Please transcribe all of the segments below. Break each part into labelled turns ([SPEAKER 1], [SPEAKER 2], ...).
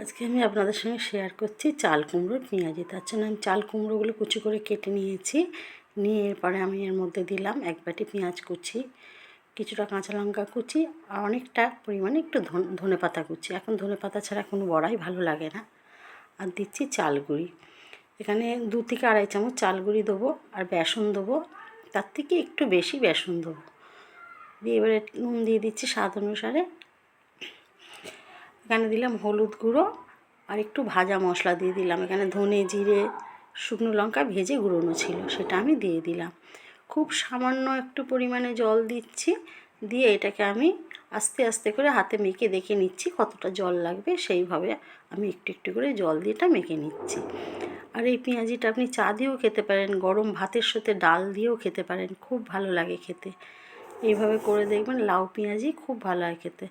[SPEAKER 1] আজকে আমি আপনাদের সঙ্গে শেয়ার করছি চাল কুমড়োর পেঁয়াজি। তার জন্য আমি চাল কুমড়োগুলো কুচি করে কেটে নিয়েছি। নিয়ে এরপরে আমি এর মধ্যে দিলাম এক বাটি পেঁয়াজ কুচি, কিছুটা কাঁচা লঙ্কা কুচি, আর অনেকটা পরিমাণে একটু ধনে পাতা কুচি। এখন ধনে পাতা ছাড়া কোনো বড়াই ভালো লাগে না। আর দিচ্ছি চাল গুঁড়ি। এখানে দু থেকে আড়াই চামচ চাল গুঁড়ি দেবো আর বেসন দেবো। তার থেকে একটু বেশি বেসন দেবো। দিয়ে এবারে নুন দিয়ে দিচ্ছি স্বাদ অনুসারে। এখানে দিলাম হলুদ গুঁড়ো আর একটু ভাজা মশলা দিয়ে দিলাম। এখানে ধনে, জিরে, শুকনো লঙ্কা ভেজে গুঁড়োনো ছিল, সেটা আমি দিয়ে দিলাম। খুব সামান্য একটু পরিমাণে জল দিচ্ছি, দিয়ে এটাকে আমি আস্তে আস্তে করে হাতে মেখে দেখে নিচ্ছি কতটা জল লাগবে, সেইভাবে আমি একটু একটু করে জল দিয়ে এটা মেখে নিচ্ছি। আর এই পেঁয়াজিটা আপনি চা দিয়েও খেতে পারেন, গরম ভাতের সাথে ডাল দিয়েও খেতে পারেন, খুব ভালো লাগে খেতে। এইভাবে করে দেখবেন লাউ পেঁয়াজি খুব ভালো হয় খেতে।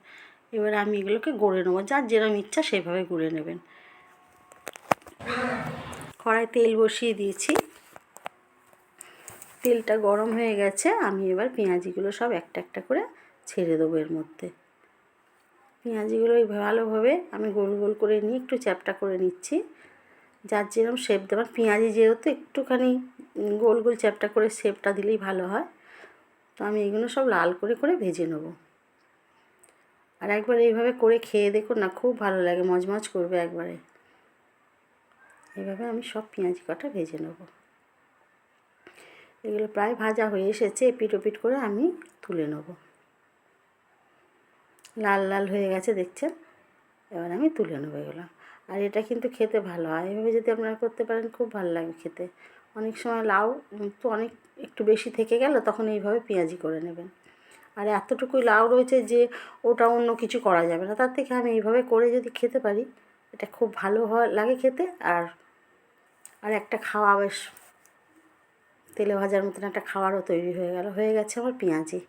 [SPEAKER 1] এবার আমি এগুলোকে গড়ে নেব। যার যেরকম ইচ্ছা সেভাবে গুঁড়ে নেবেন। কড়াই তেল বসিয়ে দিয়েছি। তেলটা গরম হয়ে গেছে। আমি এবার পেঁয়াজিগুলো সব একটা একটা করে ছেড়ে দেবো এর মধ্যে। পেঁয়াজিগুলো ভালোভাবে আমি গোল গোল করে নিয়ে একটু চ্যাপটা করে নিচ্ছি। যার যেরকম শেপ দেবার পেঁয়াজি যেহেতু একটুখানি গোল গোল চ্যাপটা করে শেপটা দিলেই ভালো হয়। তো আমি এগুলো সব লাল করে করে ভেজে নেব। আর একবার এইভাবে করে খেয়ে দেখুন না, খুব ভালো লাগে, মজমজ করবে একবারে। এইভাবে আমি সব পেঁয়াজি কটা ভেজে নেব। এগুলো প্রায় ভাজা হয়ে এসেছে, এপিট ওপিট করে আমি তুলে নেব। লাল লাল হয়ে গেছে, দেখছেন? এবার আমি তুলে নেব এগুলো। আর এটা কিন্তু খেতে ভালো হয়। এভাবে যদি আপনারা করতে পারেন, খুব ভালো লাগে খেতে। অনেক সময় লাউ তো অনেক একটু বেশি থেকে গেল, তখন এইভাবে পেঁয়াজি করে নেবেন। আর এতটুকুই লাউ রয়েছে যে ওটা অন্য কিছু করা যাবে না। তার থেকে আমি এইভাবে করে যদি খেতে পারি, এটা খুব ভালো হয় লাগে খেতে। আর আর একটা খাওয়া বেশ, তেলে ভাজার মতন একটা খাবারও তৈরি হয়ে গেল, হয়ে গেছে আমার পেঁয়াজি।